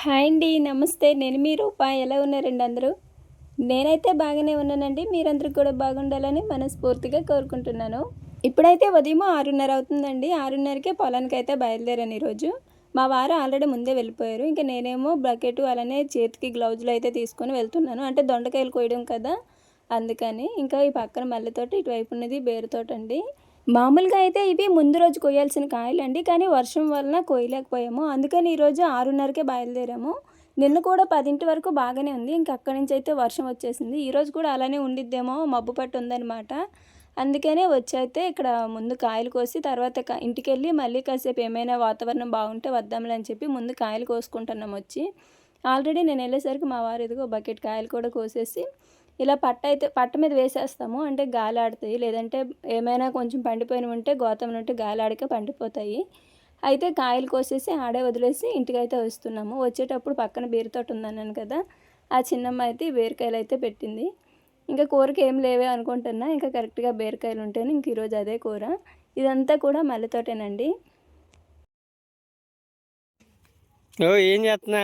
Hi అండి నమస్తే. నేను మీ రూప. ఎలా ఉన్నారండి అందరూ? నేనైతే బాగానే ఉన్నానండి. మీరందరూ కూడా బాగుండాలని మనస్ఫూర్తిగా కోరుకుంటున్నాను. ఇప్పుడైతే ఉదయం ఆరున్నర అవుతుందండి. ఆరున్నరకే పొలానికి అయితే బయలుదేరాను ఈరోజు. మా వారు ఆల్రెడీ ముందే వెళ్ళిపోయారు. ఇంకా నేనేమో బకెట్ అలానే చేతికి గ్లౌజులు అయితే తీసుకొని వెళ్తున్నాను. అంటే దొండకాయలు కోయడం కదా అందుకని. ఇంకా ఈ పక్కన మల్లెతోట ఇటువైపు ఉన్నది బేరుతోట అండి. మామూలుగా అయితే ఇవి ముందు రోజు కొయ్యాల్సిన కాయలు అండి కానీ వర్షం వలన కొయ్యలేకపోయాము. అందుకని ఈరోజు ఆరున్నరకే బయలుదేరాము. నిన్న కూడా పదింటి వరకు బాగానే ఉంది. ఇంక అక్కడి నుంచి అయితే వర్షం వచ్చేసింది. ఈరోజు కూడా అలానే ఉండిద్దేమో మబ్బు పట్టు ఉందన్నమాట. అందుకనే వచ్చి అయితే ఇక్కడ ముందు కాయలు కోసి తర్వాత ఇంటికి వెళ్ళి మళ్ళీ కాసేపు ఏమైనా వాతావరణం బాగుంటే వద్దాంలే అని చెప్పి ముందు కాయలు కోసుకుంటున్నాం వచ్చి. ఆల్రెడీ నేను వెళ్ళేసరికి మా వారు ఇదిగో బకెట్ కాయలు కూడా కోసేసి ఇలా పట్ట అయితే పట్ట మీద వేసేస్తాము. అంటే గాలి ఆడుతాయి. లేదంటే ఏమైనా కొంచెం పండిపోయినవి ఉంటే గోతం ఉంటే గాలి ఆడిక పండిపోతాయి. అయితే కాయలు కోసేసి ఆడే వదిలేసి ఇంటికైతే వస్తున్నాము. వచ్చేటప్పుడు పక్కన బీరతోట ఉందన్నాను కదా ఆ చిన్నమ్మ అయితే బీరకాయలు అయితే పెట్టింది. ఇంకా కూరకి ఏం లేవే అనుకుంటున్నా. ఇంకా కరెక్ట్గా బీరకాయలు ఉంటేనే ఇంక ఈరోజు అదే కూర. ఇదంతా కూడా మల్లెతోటేనండి ఓ ఏం చేస్తున్నా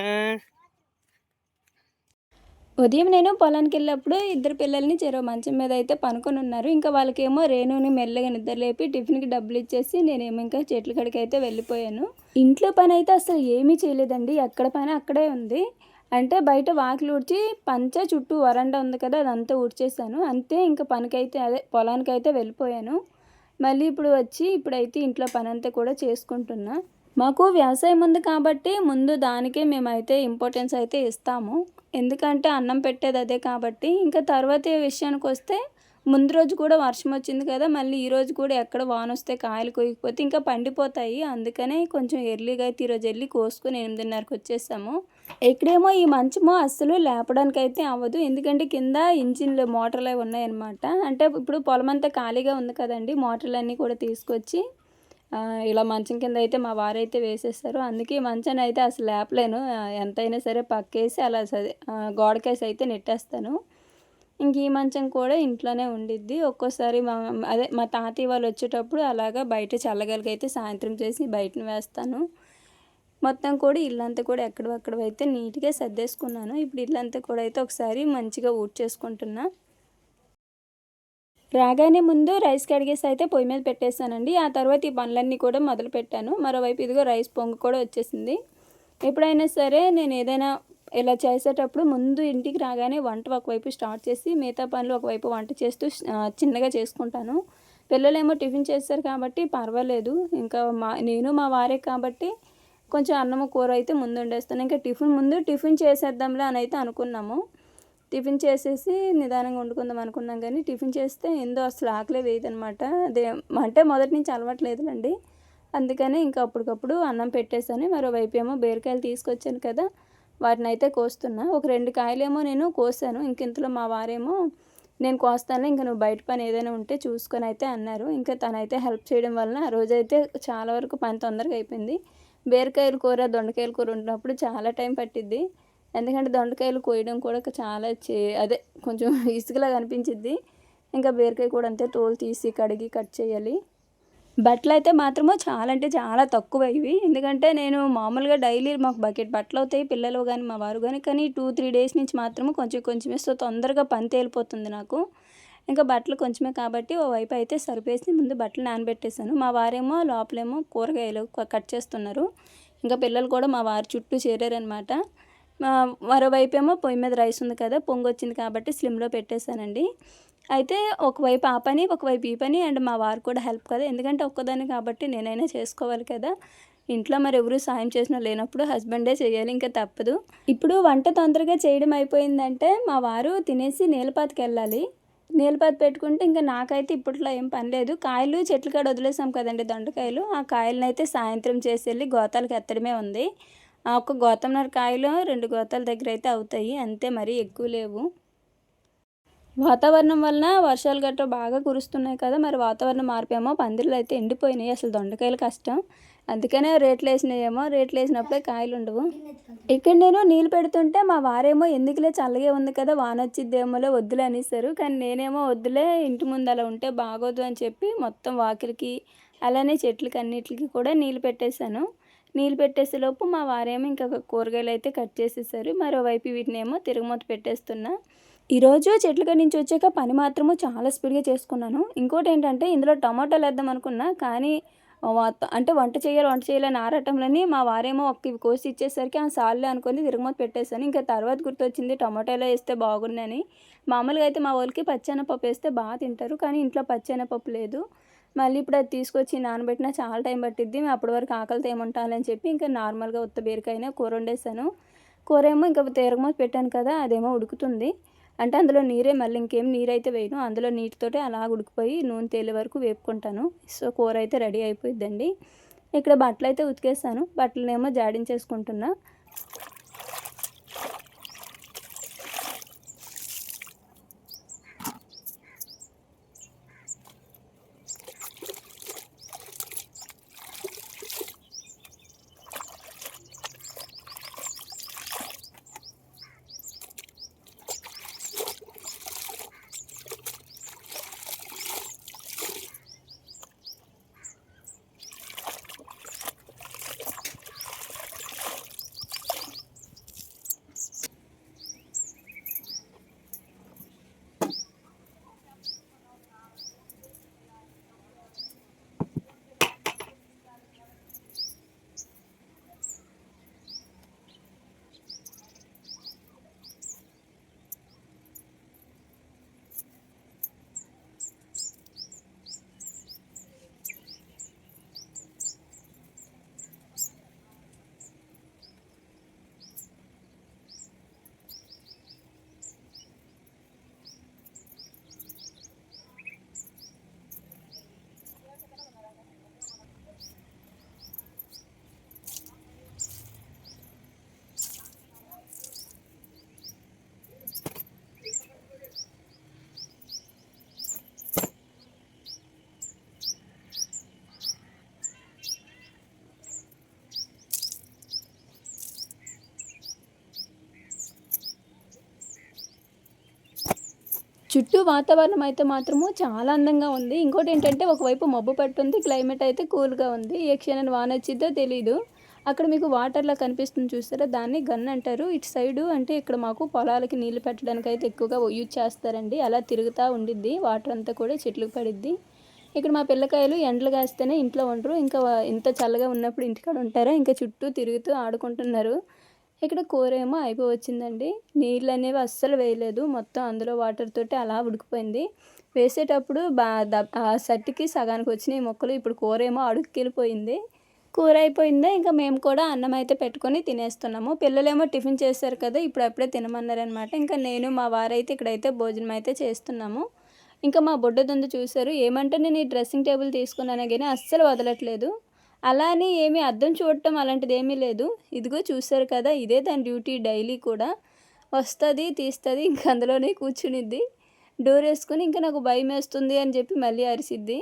ఉదయం నేను పొలానికి వెళ్ళినప్పుడు ఇద్దరు పిల్లల్ని చెరో మంచం మీద అయితే పనుకొని ఉన్నారు. ఇంకా వాళ్ళకేమో రేణుని మెల్లగా నిద్ర లేపి టిఫిన్కి డబ్బులు ఇచ్చేసి నేనేమో ఇంకా చెట్ల కాడికి అయితే వెళ్ళిపోయాను. ఇంట్లో పని అయితే అసలు ఏమీ చేయలేదండి. ఎక్కడ పని అక్కడే ఉంది. అంటే బయట వాకిలు ఊడ్చి పంచ చుట్టూ వరండా ఉంది కదా అదంతా ఊడ్చేసాను అంతే ఇంకా పనికైతే అదే పొలానికి అయితే వెళ్ళిపోయాను. మళ్ళీ ఇప్పుడు వచ్చి ఇప్పుడైతే ఇంట్లో పని అంతా కూడా చేసుకుంటున్నా. మాకు వ్యవసాయం ఉంది కాబట్టి ముందు దానికే మేమైతే ఇంపార్టెన్స్ అయితే ఇస్తాము. ఎందుకంటే అన్నం పెట్టేది అదే కాబట్టి ఇంకా తర్వాత విషయానికి వస్తే ముందు రోజు కూడా వర్షం వచ్చింది కదా మళ్ళీ ఈ రోజు కూడా ఎక్కడ వాన వస్తే కాయలు కొయ్యకపోతే ఇంకా పండిపోతాయి. అందుకనే కొంచెం ఎర్లీగా అయితే ఈరోజు వెళ్ళి కోసుకొని ఎనిమిదిన్నరకు వచ్చేసాము. ఇక్కడేమో ఈ మంచము అస్సలు లేపడానికి అయితే అవ్వదు. ఎందుకంటే కింద ఇంజిన్లు మోటార్లు అవి ఉన్నాయన్నమాట. అంటే ఇప్పుడు పొలం అంతా ఖాళీగా ఉంది కదండి మోటార్లు అన్నీ కూడా తీసుకొచ్చి ఇలా మంచం కింద అయితే మా వారైతే వేసేస్తారు. అందుకే ఈ మంచాన్ని అయితే అసలు లేపలేను. ఎంతైనా సరే పక్కేసి అలా గోడకేసి అయితే నెట్టేస్తాను. ఇంక ఈ మంచం కూడా ఇంట్లోనే ఉండిద్ది. ఒక్కోసారి మా అదే మా తాతయ్య వాళ్ళు వచ్చేటప్పుడు అలాగా బయట చల్లగలిగైతే సాయంత్రం చేసి బయటను వేస్తాను. మొత్తం కూడా ఇల్లంతా కూడా ఎక్కడక్కడ అయితే నీట్గా సర్దేసుకున్నాను. ఇప్పుడు ఇల్లంతా కూడా అయితే ఒకసారి మంచిగా ఊడ్చేసుకుంటున్నా. రాగానే ముందు రైస్ కడిగేసి అయితే పొయ్యి మీద పెట్టేశానండి. ఆ తర్వాత ఈ పనులన్నీ కూడా మొదలు పెట్టాను. మరోవైపు ఇదిగో రైస్ పొంగు కూడా వచ్చేసింది. ఎప్పుడైనా సరే నేను ఏదైనా ఇలా చేసేటప్పుడు ముందు ఇంటికి రాగానే వంట ఒకవైపు స్టార్ట్ చేసి మిగతా పనులు ఒకవైపు వంట చేస్తూ చిన్నగా చేసుకుంటాను. పిల్లలేమో టిఫిన్ చేస్తారు కాబట్టి పర్వాలేదు. ఇంకా మా నేను మా వారే కాబట్టి కొంచెం అన్నము కూర అయితే ముందు వండేస్తాను. ఇంకా టిఫిన్ ముందు టిఫిన్ చేసేద్దాంలే అని అయితే అనుకున్నాము. టిఫిన్ చేసేసి నిదానంగా వండుకుందాం అనుకున్నాం కానీ టిఫిన్ చేస్తే ఏందో అసలు ఆకలే వేయదనమాట అదే అంటే మొదటి నుంచి అలవాట్లేదులండి. అందుకనే ఇంకా అప్పటికప్పుడు అన్నం పెట్టేసాను మరోవైపు ఏమో బీరకాయలు తీసుకొచ్చాను కదా వాటిని అయితే కోస్తున్నా. ఒక రెండు కాయలేమో నేను కోసాను. ఇంక ఇంతలో మా వారేమో నేను కోస్తాను ఇంకా నువ్వు బయట పని ఏదైనా ఉంటే చూసుకొని అయితే అన్నారు. ఇంకా తనైతే హెల్ప్ చేయడం వలన ఆ రోజైతే చాలా వరకు పని తొందరగా అయిపోయింది. బీరకాయల కూర దొండకాయల కూర ఉన్నప్పుడు చాలా టైం పట్టిద్ది. ఎందుకంటే దొండకాయలు కోయడం కూడా చాలా చే అదే కొంచెం ఇసుకలాగా అనిపించింది ఇంకా బీరకాయ కూడా అంతే తోలు తీసి కడిగి కట్ చేయాలి. బట్టలు అయితే మాత్రము చాలా అంటే చాలా తక్కువ ఇవి. ఎందుకంటే నేను మామూలుగా డైలీ మాకు బకెట్ బట్టలు అవుతాయి పిల్లలు కానీ మా వారు కానీ కానీ టూ త్రీ డేస్ నుంచి మాత్రము కొంచెం కొంచెం వేస్తే తొందరగా పని తేలిపోతుంది నాకు. ఇంకా బట్టలు కొంచెమే కాబట్టి ఓ వైపు అయితే సరిపేసి ముందు బట్టలు నానబెట్టేశాను. మా వారేమో లోపలేమో కూరగాయలు కట్ చేస్తున్నారు. ఇంకా పిల్లలు కూడా మా వారి చుట్టూ చేరారనమాట మరోవైపు ఏమో పొయ్యి మీద రైస్ ఉంది కదా పొంగు వచ్చింది కాబట్టి స్లిమ్లో పెట్టేశానండి. అయితే ఒకవైపు ఆ పని ఒకవైపు ఈ పని అండ్ మా వారు కూడా హెల్ప్ కదా ఎందుకంటే ఒక్కదాన్ని కాబట్టి నేనైనా చేసుకోవాలి కదా. ఇంట్లో మరి ఎవరు సాయం చేసిన లేనప్పుడు హస్బెండే చేయాలి ఇంకా తప్పదు. ఇప్పుడు వంట తొందరగా చేయడం అయిపోయిందంటే మా వారు తినేసి నేలపాతికి వెళ్ళాలి. నేలపాతి పెట్టుకుంటే ఇంకా నాకైతే ఇప్పట్లో ఏం పని లేదు. కాయలు చెట్లు కాడ వదిలేసాం కదండి దొండకాయలు. ఆ కాయలను అయితే సాయంత్రం చేసి వెళ్ళి గోతాలకు ఎత్తడమే ఉంది. ఒక గోతంన్నర కాయలు రెండు గోతాల దగ్గర అయితే అవుతాయి. అంతే మరీ ఎక్కువ లేవు. వాతావరణం వలన వర్షాలు గట్రా బాగా కురుస్తున్నాయి కదా మరి వాతావరణం మార్పేమో పందిర్లు అయితే ఎండిపోయినాయి. అసలు దొండకాయలు కష్టం. అందుకనే రేట్లు వేసినాయేమో రేట్లు వేసినప్పుడే కాయలు ఉండవు ఇక్కడ నేను నీళ్ళు పెడుతుంటే మా వారేమో ఎందుకులే చల్లగే ఉంది కదా వాన వచ్చిద్దేమోలే వద్దులే అనేసారు. కానీ నేనేమో వద్దులే ఇంటి ముందు అలా ఉంటే బాగోదు అని చెప్పి మొత్తం వాకిలికి అలానే చెట్లకి అన్నిటికి కూడా నీళ్ళు పెట్టేశాను. నీళ్ళు పెట్టేసేలోపు మా వారేమో ఇంకా కూరగాయలు అయితే కట్ చేసేసారు. మరోవైపు వీటిని ఏమో తిరుగుమూత పెట్టేస్తున్నా. ఈరోజు చెట్ల కాడి నుంచి వచ్చాక పని మాత్రము చాలా స్పీడ్గా చేసుకున్నాను. ఇంకోటి ఏంటంటే ఇందులో టమాటాలు వేద్దాం అనుకున్నా కానీ వ- అంటే వంట చేయాలి వంట చేయాలని ఆరాటంలోని మా వారేమో ఒక ఇవి కోసి ఇచ్చేసరికి ఆ సార్లే అనుకుని తిరుగుమూత పెట్టేశాను. ఇంకా తర్వాత గుర్తొచ్చింది టమాటాలో వేస్తే బాగుందని మామూలుగా అయితే మా వాళ్ళకి పచ్చెనపప్పు వేస్తే బాగా తింటారు కానీ ఇంట్లో పచ్చెనపప్పు లేదు. మళ్ళీ ఇప్పుడు అది తీసుకొచ్చి నానబెట్టినా చాలా టైం పట్టిద్ది. అప్పటి వరకు ఆకలితో ఏముంటానని చెప్పి ఇంకా నార్మల్గా ఉత్త బీరకాయనే కూర వండేసాను. కూర ఏమో ఇంకా తిరగమూత పెట్టాను కదా అదేమో ఉడుకుతుంది. అంటే అందులో నీరే మళ్ళీ ఇంకేం నీరైతే వేయను అందులో నీటితోటే అలా ఉడికిపోయి నూనె తేలే వరకు వేపుకుంటాను. సో కూర అయితే రెడీ అయిపోయిద్దండి. ఇక్కడ బట్టలు అయితే ఉతికేస్తాను బట్టలనేమో జాడించేసుకుంటున్నా. చుట్టూ వాతావరణం అయితే మాత్రము చాలా అందంగా ఉంది. ఇంకోటి ఏంటంటే ఒకవైపు మబ్బు పట్టుంది క్లైమేట్ అయితే కూల్గా ఉంది. ఏ క్షణాన్ని వాన వచ్చిద్దో తెలీదు. అక్కడ మీకు వాటర్లా కనిపిస్తుంది చూస్తారా దాన్ని గన్ అంటారు. ఇటు సైడు అంటే ఇక్కడ మాకు పొలాలకి నీళ్ళు పెట్టడానికి అయితే ఎక్కువగా యూజ్ చేస్తారండి. అలా తిరుగుతూ ఉండిద్ది. వాటర్ అంతా కూడా చెట్లకు పడిద్ది. ఇక్కడ మా పిల్లకాయలు ఎండలు కాస్తేనే ఇంట్లో ఉండరు. ఇంకా ఇంత చల్లగా ఉన్నప్పుడు ఇంటికాడ ఉంటారా? ఇంకా చుట్టూ తిరుగుతూ ఆడుకుంటున్నారు. ఇక్కడ కూర ఏమో అయిపోయి వచ్చిందండి నీళ్ళు అనేవి అస్సలు వేయలేదు. మొత్తం అందులో వాటర్ తోటి అలా ఉడికిపోయింది. వేసేటప్పుడు బా ద- ఆ సట్టికి సగానికి వచ్చినాయి మొక్కలు ఇప్పుడు కూర ఏమో అడుక్కెళ్ళిపోయింది. కూర అయిపోయిందా? ఇంకా మేము కూడా అన్నం అయితే పెట్టుకొని తినేస్తున్నాము. పిల్లలేమో టిఫిన్ చేశారు కదా ఇప్పుడు అప్పుడే తినమన్నారనమాట. ఇంకా నేను మా వారైతే ఇక్కడైతే భోజనం అయితే చేస్తున్నాము. ఇంకా మా బుడ్డ దొందు చూశారు. ఏమంటే నేను ఈ డ్రెస్సింగ్ టేబుల్ తీసుకున్నాను కానీ అస్సలు వదలట్లేదు. అలా అని ఏమీ అద్దం చూడటం అలాంటిది ఏమీ లేదు. ఇదిగో చూశారు కదా ఇదే దాని డ్యూటీ డైలీ కూడా. వస్తుంది తీస్తుంది ఇంక అందులోనే కూర్చునిద్ది. డోర్ వేసుకొని ఇంకా నాకు భయం వేస్తుంది అని చెప్పి మళ్ళీ అరిసిద్ది.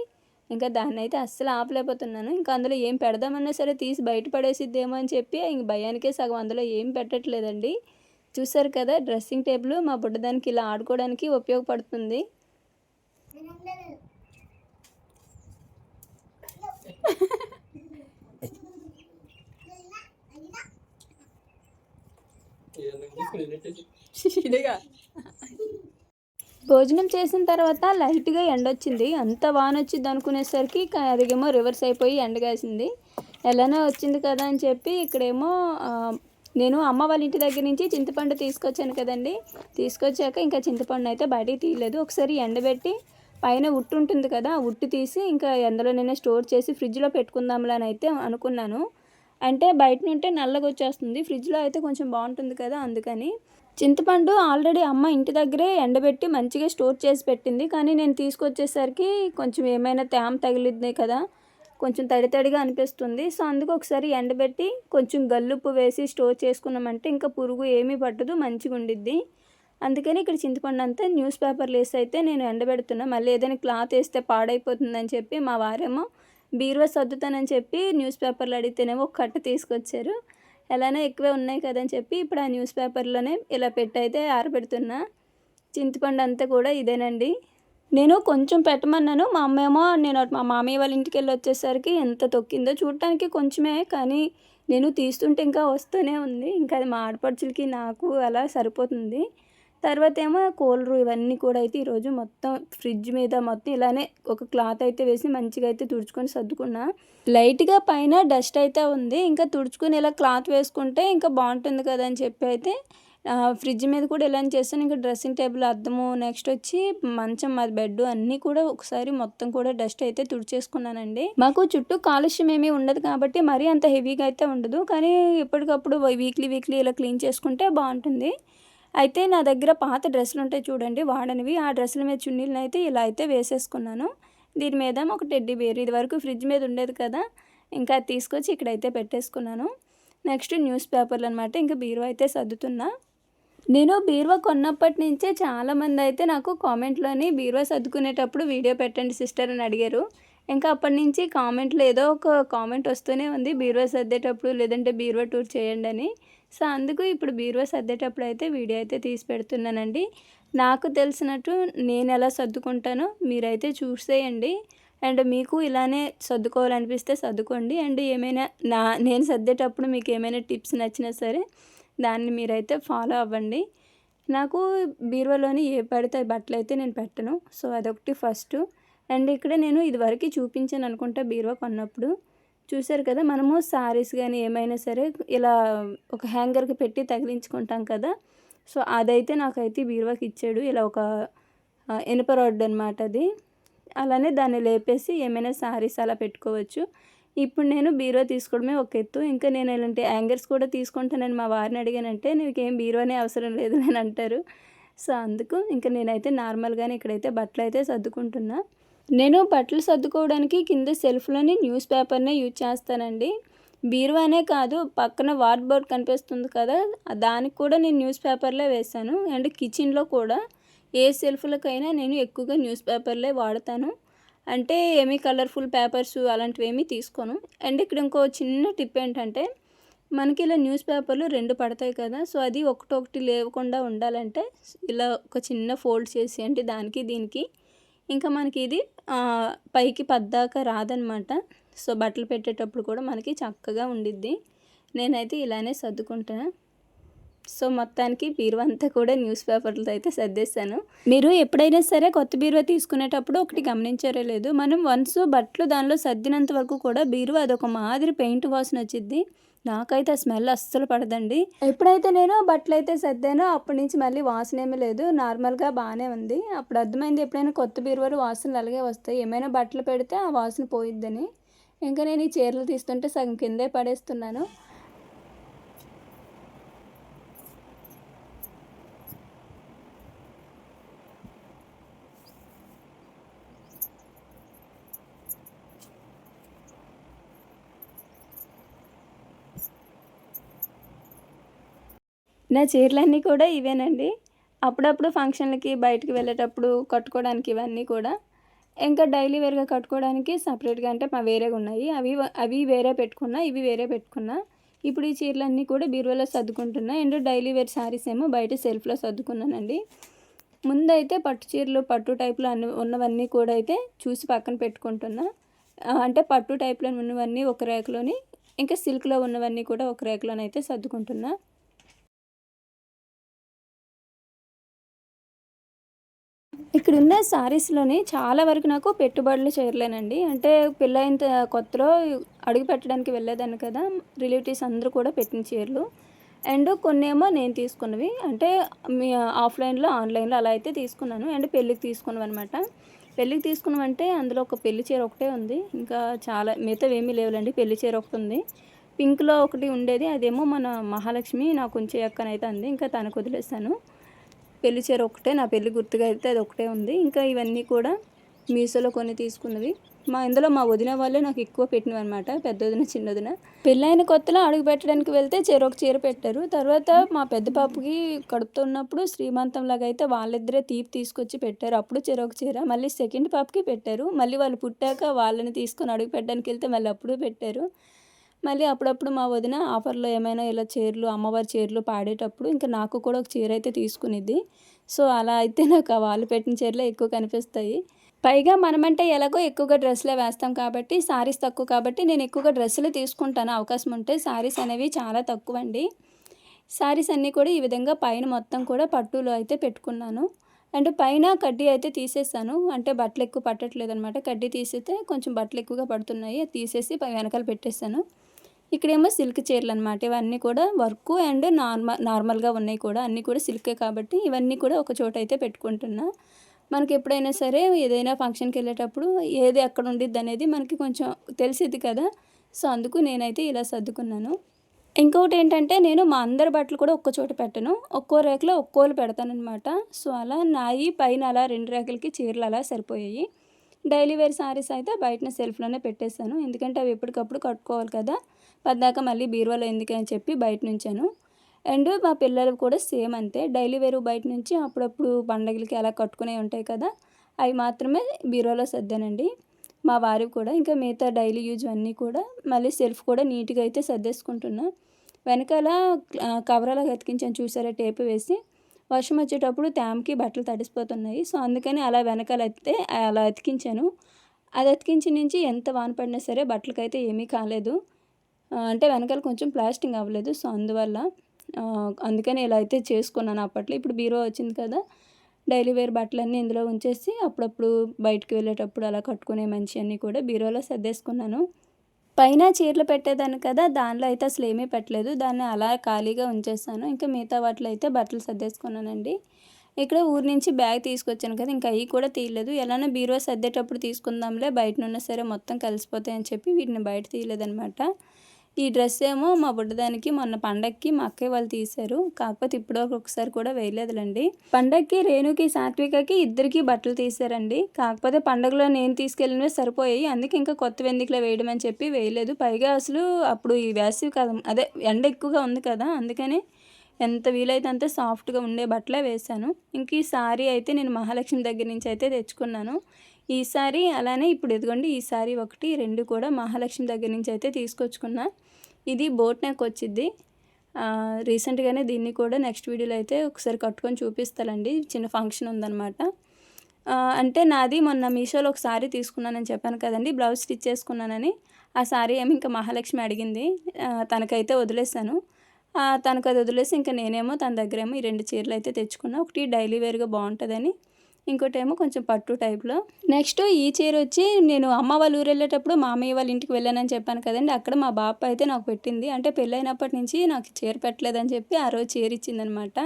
ఇంకా దాన్ని అయితే అస్సలు ఆపలేకపోతున్నాను. ఇంకా అందులో ఏం పెడదామన్నా సరే తీసి బయట పడేసిద్దేమో అని చెప్పి ఇంక భయానికే సగం అందులో ఏం పెట్టట్లేదండి. చూసారు కదా డ్రెస్సింగ్ టేబుల్ మా బుడ్డదానికి ఇలా ఆడుకోవడానికి ఉపయోగపడుతుంది. భోజనం చేసిన తర్వాత లైట్గా ఎండ వచ్చింది అంత వాన వచ్చింది అనుకునేసరికి అదిగేమో రివర్స్ అయిపోయి ఎండ కాసింది. ఎలానో వచ్చింది కదా అని చెప్పి ఇక్కడేమో నేను అమ్మ వాళ్ళ ఇంటి దగ్గర నుంచి చింతపండు తీసుకొచ్చాను కదండి. తీసుకొచ్చాక ఇంకా చింతపండు అయితే బయటికి తీయలేదు. ఒకసారి ఎండబెట్టి పైన ఉట్టు ఉంటుంది కదా ఆ ఉట్టు తీసి ఇంకా ఎందులోనైనా స్టోర్ చేసి ఫ్రిడ్జ్లో పెట్టుకుందాంలే అని అయితే అనుకున్నాను. అంటే బయట నుంటే నల్లగా వచ్చేస్తుంది ఫ్రిడ్జ్లో అయితే కొంచెం బాగుంటుంది కదా అందుకని. చింతపండు ఆల్రెడీ అమ్మ ఇంటి దగ్గరే ఎండబెట్టి మంచిగా స్టోర్ చేసి పెట్టింది. కానీ నేను తీసుకొచ్చేసరికి కొంచెం ఏమైనా తేమ తగిలిద్ది కదా. కొంచెం తడి తడిగా అనిపిస్తుంది. సో అందుకు ఒకసారి ఎండబెట్టి కొంచెం గల్లుప్పు వేసి స్టోర్ చేసుకున్నామంటే ఇంకా పురుగు ఏమీ పట్టదు మంచిగా ఉండిద్ది. అందుకని ఇక్కడ చింతపండు అంతా న్యూస్ పేపర్లు వేసి అయితే నేను ఎండబెడుతున్నా. మళ్ళీ ఏదైనా క్లాత్ వేస్తే పాడైపోతుందని చెప్పి మా వారేమో బీరువా సర్దుతానని చెప్పి న్యూస్ పేపర్లు అడిగితేనేమో ఒక కట్ట తీసుకొచ్చారు. ఎలానే ఎక్కువే ఉన్నాయి కదని చెప్పి ఇప్పుడు ఆ న్యూస్ పేపర్లోనే ఇలా పెట్టయితే ఆరబెడుతున్నా. చింతపండు అంతా కూడా ఇదేనండి. నేను కొంచెం పెట్టమన్నాను. మా అమ్మేమో నేను మా మామయ్య వాళ్ళ ఇంటికి వెళ్ళి వచ్చేసరికి ఎంత తొక్కిందో చూడటానికి కొంచెమే కానీ నేను తీస్తుంటే ఇంకా వస్తూనే ఉంది. ఇంకా అది మా ఆడపడుచులకి నాకు అలా సరిపోతుంది. తర్వాత ఏమో కూలరు ఇవన్నీ కూడా అయితే ఈరోజు మొత్తం ఫ్రిడ్జ్ మీద మొత్తం ఇలానే ఒక క్లాత్ అయితే వేసి మంచిగా అయితే తుడుచుకొని సర్దుకున్నా. లైట్గా పైన డస్ట్ అయితే ఉంది. ఇంకా తుడుచుకొని ఇలా క్లాత్ వేసుకుంటే ఇంకా బాగుంటుంది కదా అని చెప్పి అయితే ఫ్రిడ్జ్ మీద కూడా ఇలా చేస్తాను. ఇంకా డ్రెస్సింగ్ టేబుల్ అద్దము నెక్స్ట్ వచ్చి మంచం మాది బెడ్ అన్నీ కూడా ఒకసారి మొత్తం కూడా డస్ట్ అయితే తుడిచేసుకున్నానండి. మాకు చుట్టూ కాలుష్యం ఏమీ ఉండదు కాబట్టి మరీ అంత హెవీగా అయితే ఉండదు. కానీ ఎప్పటికప్పుడు వీక్లీ వీక్లీ ఇలా క్లీన్ చేసుకుంటే బాగుంటుంది. అయితే నా దగ్గర పాత డ్రెస్సులు ఉంటాయి చూడండి వాడనివి. ఆ డ్రెస్సుల మీద చున్నీలను అయితే ఇలా అయితే వేసేసుకున్నాను. దీని మీద ఒక టెడ్డీ బేర్ ఇది వరకు ఫ్రిడ్జ్ మీద ఉండేది కదా ఇంకా అది తీసుకొచ్చి ఇక్కడైతే పెట్టేసుకున్నాను. నెక్స్ట్ న్యూస్ పేపర్లు అనమాట ఇంకా బీరువా అయితే సర్దుతున్నా. నేను బీరువా కొన్నప్పటి నుంచే చాలామంది అయితే నాకు కామెంట్లోని బీరువా సర్దుకునేటప్పుడు వీడియో పెట్టండి సిస్టర్ అని అడిగారు. ఇంకా అప్పటి నుంచి కామెంట్లో ఏదో ఒక కామెంట్ వస్తూనే ఉంది. బీరువా సర్దేటప్పుడు లేదంటే బీరువా టూర్ చేయండి అని. సో అందుకు ఇప్పుడు బీరువా సర్దేటప్పుడు అయితే వీడియో అయితే తీసి పెడుతున్నానండి. నాకు తెలిసినట్టు నేను ఎలా సర్దుకుంటానో మీరైతే చూసేయండి. అండ్ మీకు ఇలానే సర్దుకోవాలనిపిస్తే సర్దుకోండి. అండ్ ఏమైనా నా నేను సర్దేటప్పుడు మీకు ఏమైనా టిప్స్ నచ్చినా సరే దాన్ని మీరైతే ఫాలో అవ్వండి. నాకు బీరువాలోని ఏ పడితే ఆ బట్టలు అయితే నేను పెట్టను. సో అదొకటి ఫస్ట్. అండ్ ఇక్కడ నేను ఇదివరకు చూపించాను అనుకుంటా బీరువా కొన్నప్పుడు. చూసారు కదా మనము సారీస్ కానీ ఏమైనా సరే ఇలా ఒక హ్యాంగర్కి పెట్టి తగిలించుకుంటాం కదా. సో అదైతే నాకైతే బీరువాకి ఇచ్చాడు. ఇలా ఒక ఇనుప రోడ్డు అనమాట అది. అలానే దాన్ని లేపేసి ఏమైనా సారీస్ అలా పెట్టుకోవచ్చు. ఇప్పుడు నేను బీరువా తీసుకోవడమే ఒక ఎత్తు. ఇంకా నేను ఇలాంటి యాంగర్స్ కూడా తీసుకుంటానని మా వారిని అడిగానంటే నీకేం బీరువానే అవసరం లేదు అని అంటారు. సో అందుకు ఇంకా నేనైతే నార్మల్గానే ఇక్కడైతే బట్టలు అయితే సర్దుకుంటున్నా. నేను బట్టలు సర్దుకోవడానికి కింద సెల్ఫ్లోని న్యూస్ పేపర్నే యూజ్ చేస్తానండి. బీరువానే కాదు పక్కన వార్డ్ బోర్డ్ కనిపిస్తుంది కదా దానికి కూడా నేను న్యూస్ పేపర్లే వేశాను. అండ్ కిచెన్లో కూడా ఏ సెల్ఫ్లకైనా నేను ఎక్కువగా న్యూస్ పేపర్లే వాడతాను. అంటే ఏమీ కలర్ఫుల్ పేపర్స్ అలాంటివి ఏమీ తీసుకోను. అండ్ ఇక్కడ ఇంకో చిన్న టిప్ ఏంటంటే మనకి ఇలా న్యూస్ పేపర్లు రెండు పడతాయి కదా సో అది ఒకటొకటి లేవకుండా ఉండాలంటే ఇలా ఒక చిన్న ఫోల్డ్ చేసి అంటే దానికి దీనికి. ఇంకా మనకి ఇది పైకి పద్దాకా రాదనమాట. సో బట్టలు పెట్టేటప్పుడు కూడా మనకి చక్కగా ఉండిద్ది. నేనైతే ఇలానే సర్దుకుంటాను సో మొత్తానికి బీరువా అంతా కూడా న్యూస్ పేపర్లతో అయితే సర్దేశాను. మీరు ఎప్పుడైనా సరే కొత్త బీరువా తీసుకునేటప్పుడు ఒకటి గమనించారో లేదు మనం వన్స్ బట్టలు దానిలో సర్దినంత వరకు కూడా బీరువా అదొక మాదిరి పెయింట్ వాసన వచ్చింది నాకైతే ఆ స్మెల్ అస్సలు పడదండి. ఎప్పుడైతే నేను బట్టలు అయితే సర్దానో అప్పటి నుంచి మళ్ళీ వాసన ఏమీ లేదు. నార్మల్గా బాగానే ఉంది. అప్పుడు అర్థమైంది ఎప్పుడైనా కొత్త బీరువారు వాసనలు అలాగే వస్తాయి. ఏమైనా బట్టలు పెడితే ఆ వాసన పోయిద్దని. ఇంకా నేను ఈ చీరలు తీస్తుంటే సగం కిందే పడేస్తున్నాను. నా చీరలన్నీ కూడా ఇవేనండి. అప్పుడప్పుడు ఫంక్షన్లకి బయటకు వెళ్ళేటప్పుడు కట్టుకోవడానికి ఇవన్నీ కూడా. ఇంకా డైలీ వేర్గా కట్టుకోవడానికి సపరేట్గా అంటే మా వేరేగా ఉన్నాయి. అవి అవి వేరే పెట్టుకున్నా ఇవి వేరే పెట్టుకున్నా. ఇప్పుడు ఈ చీరలన్నీ కూడా బీరువాలో సర్దుకుంటున్నా. అండ్ డైలీ వేర్ శారీస్ ఏమో బయట సెల్ఫ్లో సర్దుకున్నానండి. ముందైతే పట్టు చీరలు పట్టు టైప్లో అన్ని ఉన్నవన్నీ కూడా అయితే చూసి పక్కన పెట్టుకుంటున్నా. అంటే పట్టు టైప్లో ఉన్నవన్నీ ఒక రేకులోని ఇంకా సిల్క్లో ఉన్నవన్నీ కూడా ఒక రేకులోనైతే సర్దుకుంటున్నా. ఇక్కడ ఉన్న చాలా వరకు నాకు పెట్టుబడులు చేరలేనండి. అంటే పెళ్ళైన కొత్తలో అడుగు పెట్టడానికి వెళ్ళేదాన్ని కదా రిలేటివ్స్ అందరూ కూడా పెట్టిన చీరలు. అండ్ కొన్ని ఏమో నేను తీసుకున్నవి. అంటే మీ ఆఫ్లైన్లో ఆన్లైన్లో అలా అయితే తీసుకున్నాను. అండ్ పెళ్ళికి తీసుకున్నాను అనమాట పెళ్ళికి తీసుకున్నామంటే అందులో ఒక పెళ్ళి చీర ఒకటే ఉంది. ఇంకా చాలా మిగతా ఏమీ లేవులండి. పెళ్ళి చీర ఒకటి ఉంది. పింక్లో ఒకటి ఉండేది. అదేమో మన మహాలక్ష్మి నాకు కొంచెం ఎక్కనైతే అంది. ఇంకా తనకు వదిలేసాను పెళ్ళి చీర ఒకటే నా పెళ్ళి గుర్తుగా అయితే అది ఒకటే ఉంది. ఇంకా ఇవన్నీ కూడా మీషోలో కొన్ని తీసుకున్నవి. మా ఇందులో మా వదిన వాళ్ళే నాకు ఎక్కువ పెట్టినవి అనమాట పెద్ద వదిన చిన్న వదిన పెళ్ళైన కొత్తలో అడుగు పెట్టడానికి వెళ్తే చీర ఒక చీర పెట్టారు. తర్వాత మా పెద్ద పాపకి కడుపుతో ఉన్నప్పుడు శ్రీమంతం లాగా అయితే వాళ్ళిద్దరే తీపి తీసుకొచ్చి పెట్టారు. అప్పుడు చీర ఒక చీర మళ్ళీ సెకండ్ పాపకి పెట్టారు. మళ్ళీ వాళ్ళు పుట్టాక వాళ్ళని తీసుకొని అడుగు పెట్టడానికి వెళ్తే మళ్ళీ అప్పుడు పెట్టారు. మళ్ళీ అప్పుడప్పుడు మా వదిన ఆఫర్లో ఏమైనా ఇలా చీరలు అమ్మవారి చీరలు పాడేటప్పుడు ఇంకా నాకు కూడా ఒక చీర అయితే తీసుకునిద్ది. సో అలా అయితే నాకు ఆ వాళ్ళు పెట్టిన చీరలే ఎక్కువ కనిపిస్తాయి. పైగా మనమంటే ఎలాగో ఎక్కువగా డ్రెస్లే వేస్తాం కాబట్టి సారీస్ తక్కువ కాబట్టి నేను ఎక్కువగా డ్రెస్సులు తీసుకుంటాను అవకాశం ఉంటే శారీస్ అనేవి చాలా తక్కువ అండి సారీస్ అన్నీ కూడా ఈ విధంగా పైన మొత్తం కూడా పట్టులో అయితే పెట్టుకున్నాను. అండ్ పైన కడ్డీ అయితే తీసేసాను. అంటే బట్టలు ఎక్కువ పట్టట్లేదు అనమాట కడ్డీ తీసేస్తే కొంచెం బట్టలు ఎక్కువగా పడుతున్నాయి. తీసేసి వెనకాల పెట్టేశాను ఇక్కడేమో సిల్క్ చీరలు అనమాట ఇవన్నీ కూడా వర్క్ అండ్ నార్మల్ నార్మల్గా ఉన్నాయి కూడా. అన్నీ కూడా సిల్కే కాబట్టి ఇవన్నీ కూడా ఒక చోట అయితే పెట్టుకుంటున్నా. మనకి ఎప్పుడైనా సరే ఏదైనా ఫంక్షన్కి వెళ్ళేటప్పుడు ఏది ఎక్కడ ఉండిద్ది అనేది మనకి కొంచెం తెలిసిద్ది కదా. సో అందుకు నేనైతే ఇలా సర్దుకున్నాను. ఇంకొకటి ఏంటంటే నేను మా అందరి బట్టలు కూడా ఒక్క చోట పెట్టను. ఒక్కో రేకులో ఒక్కోలు పెడతానమాట సో అలా నాయి పైన అలా రెండు రేకులకి చీరలు అలా సరిపోయాయి. డైలీ వేర్ శారీస్ అయితే బయటన సెల్ఫ్లోనే పెట్టేశాను. ఎందుకంటే అవి ఎప్పటికప్పుడు కట్టుకోవాలి కదా. పద్దాక మళ్ళీ బీరువాలో ఎందుకని చెప్పి బయట నుంచాను అండ్ మా పిల్లలు కూడా సేమ్ అంతే. డైలీ వేరు బయట నుంచి అప్పుడప్పుడు పండగలకి అలా కట్టుకునే ఉంటాయి కదా అవి మాత్రమే బీరువాలో సర్దానండి. మా వారు కూడా ఇంకా మిగతా డైలీ యూజ్ అన్నీ కూడా మళ్ళీ సెల్ఫ్ కూడా నీట్గా అయితే సర్దేసుకుంటున్నా. వెనకాల ఆ, కవర్ అలా అతికించాను చూసారా టేప్ వేసి. వర్షం వచ్చేటప్పుడు తేమకి బట్టలు తడిసిపోతున్నాయి. సో అందుకని అలా వెనకాల అయితే అలా అతికించాను అది అతికించి నుంచి ఎంత వాన పడినా సరే బట్టలకైతే ఏమీ కాలేదు. అంటే వెనకాల కొంచెం ప్లాస్టింగ్ అవ్వలేదు. సో అందువల్ల అందుకని ఇలా అయితే చేసుకున్నాను అప్పట్లో. ఇప్పుడు బీరో వచ్చింది కదా డైలీ వేర్ బట్టలన్నీ ఇందులో ఉంచేసి అప్పుడప్పుడు బయటకు వెళ్ళేటప్పుడు అలా కట్టుకునే మంచి అన్నీ కూడా బీరోలో సర్దేసుకున్నాను. పైన చీరలు పెట్టేదాన్ని కదా దానిలో అయితే అసలు ఏమీ పెట్టలేదు. దాన్ని అలా ఖాళీగా ఉంచేసాను. ఇంకా మిగతా వాటిలో అయితే బట్టలు సర్దేసుకున్నానండి. ఇక్కడ ఊరి నుంచి బ్యాగ్ తీసుకొచ్చాను కదా ఇంకా అవి కూడా తీయలేదు. ఎలానో బీరో సర్దేటప్పుడు తీసుకుందాంలే బయట సరే మొత్తం కలిసిపోతాయని చెప్పి వీటిని బయట తీయలేదనమాట ఈ డ్రెస్ ఏమో మా బుడ్డదానికి మొన్న పండక్కి మా అక్కయ్య వాళ్ళు తీశారు. కాకపోతే ఇప్పుడు ఒకసారి కూడా వేయలేదులండి. పండక్కి రేణుకి సాత్వికకి ఇద్దరికి బట్టలు తీశారండి. కాకపోతే పండగలో నేను తీసుకెళ్ళినవి సరిపోయాయి. అందుకే ఇంకా కొత్త వెందికలో వేయడం అని చెప్పి వేయలేదు. పైగా అసలు అప్పుడు ఈ వేసవి కాలం అదే ఎండ ఎక్కువగా ఉంది కదా అందుకని ఎంత వీలైతే అంత సాఫ్ట్గా ఉండే బట్టలే వేశాను. ఇంక ఈ సారీ అయితే నేను మహాలక్ష్మి దగ్గర నుంచి అయితే తెచ్చుకున్నాను. ఈ సారీ అలానే ఇప్పుడు ఎదుగండి ఈ సారీ ఒకటి రెండు కూడా మహాలక్ష్మి దగ్గర నుంచి అయితే తీసుకొచ్చుకున్నా. ఇది బోట్ నెక్ వచ్చింది రీసెంట్గానే దీన్ని కూడా నెక్స్ట్ వీడియోలో అయితే ఒకసారి కట్టుకొని చూపిస్తానండి. చిన్న ఫంక్షన్ ఉందన్నమాట. అంటే నాది మొన్న మీషోలో ఒక సారీ తీసుకున్నానని చెప్పాను కదండి బ్లౌజ్ స్టిచ్ చేసుకున్నానని. ఆ సారీ ఏమి ఇంకా మహాలక్ష్మి అడిగింది. తనకైతే వదిలేసాను తనకు అది వదిలేసి ఇంకా నేనేమో తన దగ్గరేమో ఈ రెండు చీరలు అయితే తెచ్చుకున్నా. ఒకటి డైలీ వేర్గా బాగుంటుందని. ఇంకోటేమో కొంచెం పట్టు టైప్లో నెక్స్ట్ ఈ చీర వచ్చి నేను అమ్మ వాళ్ళ ఊరు వెళ్ళేటప్పుడు మామయ్య వాళ్ళ ఇంటికి వెళ్ళానని చెప్పాను కదండి. అక్కడ మా బాప అయితే నాకు పెట్టింది. అంటే పెళ్ళైనప్పటి నుంచి నాకు చీర పెట్టలేదని చెప్పి ఆ రోజు చీర ఇచ్చిందనమాట.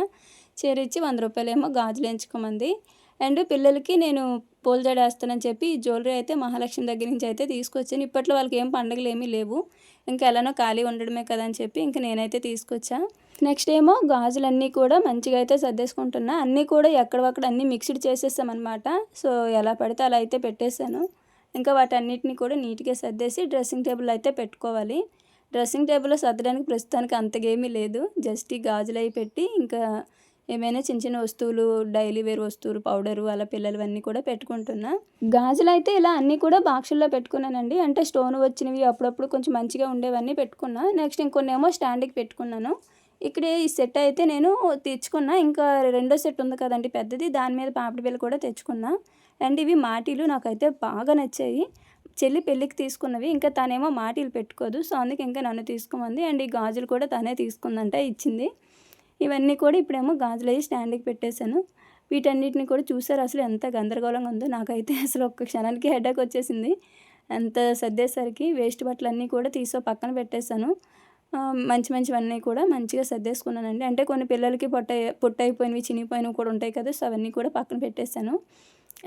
చీర ఇచ్చి వంద రూపాయలేమో గాజులు ఎంచుకోమంది. అండ్ పిల్లలకి నేను పూల వేస్తానని చెప్పి జ్యువెలరీ అయితే మహాలక్ష్మి దగ్గర నుంచి అయితే తీసుకొచ్చాను. ఇప్పట్లో వాళ్ళకి ఏం పండుగలు ఏమీ లేవు. ఇంకా ఎలానో ఖాళీ ఉండడమే కదా అని చెప్పి ఇంకా నేనైతే తీసుకొచ్చా. నెక్స్ట్ ఏమో గాజులన్నీ కూడా మంచిగా అయితే సర్దేసుకుంటున్నా. అన్నీ కూడా ఎక్కడవక్కడ అన్నీ మిక్స్డ్ చేసేసామన్నమాట సో ఎలా పడితే అలా అయితే పెట్టేశాను. ఇంకా వాటన్నిటిని కూడా నీట్గా సర్దేసి డ్రెస్సింగ్ టేబుల్ అయితే పెట్టుకోవాలి. డ్రెస్సింగ్ టేబుల్లో సర్దడానికి ప్రస్తుతానికి అంతగేమీ లేదు. జస్ట్ ఈ గాజులు అవి పెట్టి ఇంకా ఏమైనా చిన్న చిన్న వస్తువులు డైలీ వేర్ వస్తువులు పౌడరు అలా పిల్లలు అన్నీ కూడా పెట్టుకుంటున్నా. గాజులు అయితే ఇలా అన్నీ కూడా బాక్సుల్లో పెట్టుకున్నానండి. అంటే స్టోన్ వచ్చినవి అప్పుడప్పుడు కొంచెం మంచిగా ఉండేవన్నీ పెట్టుకున్నా. నెక్స్ట్ ఇంకొన్నేమో స్టాండ్కి పెట్టుకున్నాను. ఇక్కడ ఈ సెట్ అయితే నేను తెచ్చుకున్నా. ఇంకా రెండో సెట్ ఉంది కదండి పెద్దది. దాని మీద పాపిడి బిల్లు కూడా తెచ్చుకున్నా. అండ్ ఇవి మాటీలు నాకైతే బాగా నచ్చాయి. చెల్లి పెళ్ళికి తీసుకున్నవి. ఇంకా తనేమో మాటీలు పెట్టుకోదు. సో అందుకే ఇంకా నన్ను తీసుకోమంది. అండ్ ఈ గాజులు కూడా తనే తీసుకుందంట ఇచ్చింది. ఇవన్నీ కూడా ఇప్పుడేమో గాజులు అయ్యి స్టాండ్కి పెట్టేశాను. వీటన్నిటిని కూడా చూసారు. అసలు ఎంత గందరగోళంగా ఉందో నాకైతే అసలు ఒక్క క్షణానికి హెడేక్ వచ్చేసింది. అంత సర్దేసరికి వేస్ట్ బట్టలన్నీ కూడా తీసో పక్కన పెట్టేశాను. మంచి మంచివన్నీ కూడా మంచిగా సర్దేసుకున్నానండి. అంటే కొన్ని పిల్లలకి పొట్ట పొట్ట అయిపోయినవి చినిగిపోయినవి కూడా ఉంటాయి కదా సో అవన్నీ కూడా పక్కన పెట్టేశాను.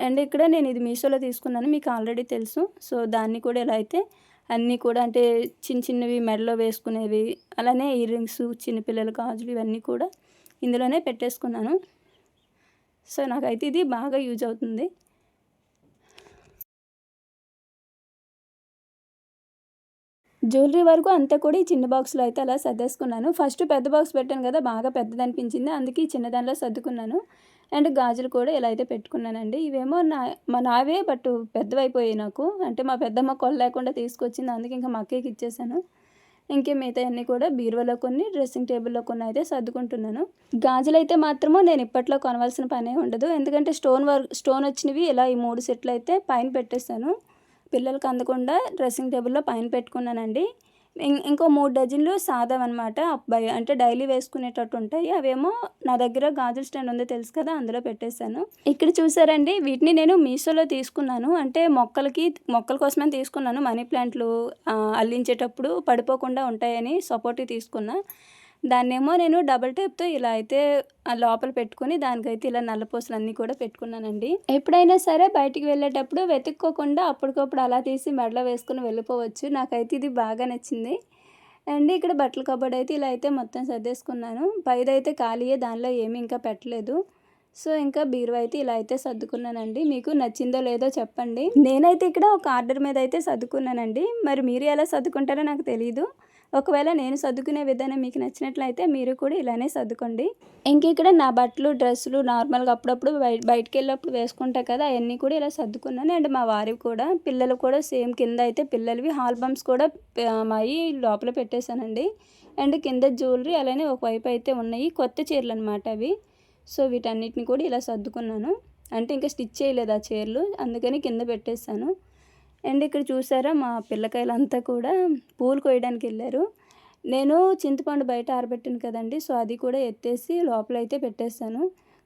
అండ్ ఇక్కడ నేను ఇది మీషోలో తీసుకున్నాను. మీకు ఆల్రెడీ తెలుసు. సో దాన్ని కూడా ఇలా అయితే అన్నీ కూడా అంటే చిన్న చిన్నవి మెడలో వేసుకునేవి అలానే ఇయర్ రింగ్స్ చిన్నపిల్లల గాజులు ఇవన్నీ కూడా ఇందులోనే పెట్టేసుకున్నాను. సో నాకైతే ఇది బాగా యూజ్ అవుతుంది. జ్యువెలరీ వరకు అంతా కూడా ఈ చిన్న బాక్స్లో అయితే అలా సర్దేసుకున్నాను. ఫస్ట్ పెద్ద బాక్స్ పెట్టాను కదా బాగా పెద్దది అనిపించింది అందుకే ఈ చిన్న సర్దుకున్నాను. అండ్ గాజులు కూడా ఇలా అయితే పెట్టుకున్నానండి. ఇవేమో నా మా నావే బట్ పెద్దవైపోయాయి నాకు. అంటే మా పెద్దమ్మ కొల లేకుండా తీసుకొచ్చింది. అందుకే ఇంకా మా అక్కకి ఇచ్చేసాను. ఇంకే మిగతా అన్నీ కూడా బీరువాలో కొన్ని డ్రెస్సింగ్ టేబుల్లో కొన్ని అయితే సర్దుకుంటున్నాను. గాజులు అయితే మాత్రము నేను ఇప్పట్లో కొనవలసిన పనే ఉండదు. ఎందుకంటే స్టోన్ వర్క్ స్టోన్ వచ్చినవి ఇలా ఈ మూడు సెట్లు అయితే పైన పెట్టేస్తాను పిల్లలకి అందకుండా డ్రెస్సింగ్ టేబుల్లో పైన పెట్టుకున్నానండి. ఇంకో మూడు డజన్లు సాదాం అనమాట అబ్బాయి అంటే డైలీ వేసుకునేటట్టు ఉంటాయి. అవేమో నా దగ్గర గాజుల స్టాండ్ ఉందో తెలుసు కదా అందులో పెట్టేశాను. ఇక్కడ చూసారండి వీటిని నేను మీషోలో తీసుకున్నాను. అంటే మొక్కలకి మొక్కల కోసమే తీసుకున్నాను. మనీ ప్లాంట్లు అల్లించేటప్పుడు పడిపోకుండా ఉంటాయని సపోర్ట్ తీసుకున్నా. దాన్నేమో నేను డబల్ టేప్తో ఇలా అయితే ఆ లోపల పెట్టుకుని దానికైతే ఇలా నల్లపూసలు అన్నీ కూడా పెట్టుకున్నానండి. ఎప్పుడైనా సరే బయటికి వెళ్ళేటప్పుడు వెతుక్కోకుండా అప్పటికప్పుడు అలా తీసి మెడలో వేసుకుని వెళ్ళిపోవచ్చు. నాకైతే ఇది బాగా నచ్చింది. అండ్ ఇక్కడ బట్టల కబోర్డ్ అయితే ఇలా అయితే మొత్తం సర్దేసుకున్నాను. పైదైతే ఖాళీయే దానిలో ఏమీ ఇంకా పెట్టలేదు. సో ఇంకా బీరువా అయితే ఇలా అయితే సర్దుకున్నానండి. మీకు నచ్చిందో లేదో చెప్పండి. నేనైతే ఇక్కడ ఒక ఆర్డర్ మీద అయితే సర్దుకున్నానండి. మరి మీరు ఎలా సర్దుకుంటారో నాకు తెలియదు ఒకవేళ నేను సర్దుకునే విధానం మీకు నచ్చినట్లయితే మీరు కూడా ఇలానే సర్దుకోండి. ఇంక ఇక్కడ నా బట్టలు డ్రెస్సులు నార్మల్గా అప్పుడప్పుడు బయట బయటికి వెళ్ళినప్పుడు వేసుకుంటా కదా అవన్నీ కూడా ఇలా సర్దుకున్నాను. అండ్ మా వారివి కూడా పిల్లలు కూడా సేమ్ కింద అయితే పిల్లలవి ఆల్బమ్స్ కూడా మావి లోపల పెట్టేశానండి. అండ్ కింద జ్యువెలరీ అలానే ఒకవైపు అయితే ఉన్నాయి కొత్త చీరలు అనమాట అవి. సో వీటన్నిటిని కూడా ఇలా సర్దుకున్నాను. అంటే ఇంకా స్టిచ్ చేయలేదు ఆ చీరలు అందుకని కింద పెట్టేశాను. అండ్ ఇక్కడ చూసారా మా పిల్లకాయలంతా కూడా పూలు కోయడానికి వెళ్ళారు. నేను చింతపండు బయట ఆరబెట్టాను కదండి సో అది కూడా ఎత్తేసి లోపల అయితే పెట్టేశాను.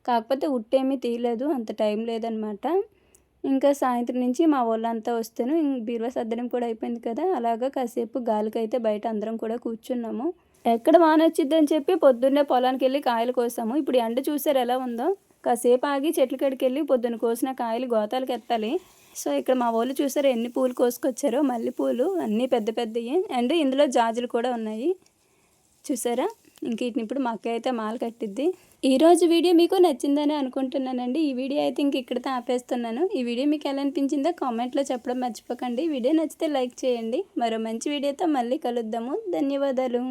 కాకపోతే ఉట్టేమీ తీయలేదు అంత టైం లేదనమాట. ఇంకా సాయంత్రం నుంచి మా వాళ్ళంతా వస్తాను. బీరువా సర్దడం కూడా అయిపోయింది కదా అలాగా కాసేపు గాలికి అయితే బయట అందరం కూడా కూర్చున్నాము. ఎక్కడ వాన వచ్చిద్దని చెప్పి పొద్దున్నే పొలానికి వెళ్ళి కాయలు కోసాము. ఇప్పుడు ఎండ చూసారు ఎలా ఉందో? కాసేపు ఆగి చెట్ల కాడికి వెళ్ళి పొద్దున్న కోసిన కాయలు గోతాలకు ఎత్తాలి సో ఇక్కడ మా వాళ్ళు చూసారు ఎన్ని పూలు కోసుకొచ్చారో? మల్లెపూలు అన్నీ పెద్ద పెద్దవి అండ్ ఇందులో జాజులు కూడా ఉన్నాయి. చూసారా? ఇంక వీటిని ఇప్పుడు మా అక్క అయితే మాల కట్టిద్ది. ఈరోజు వీడియో మీకు నచ్చిందని అనుకుంటున్నానండి. ఈ వీడియో అయితే ఇంక ఇక్కడితో ఆపేస్తున్నాను. ఈ వీడియో మీకు ఎలా అనిపించిందో కామెంట్లో చెప్పడం మర్చిపోకండి. వీడియో నచ్చితే లైక్ చేయండి. మరో మంచి వీడియోతో మళ్ళీ కలుద్దాము. ధన్యవాదాలు.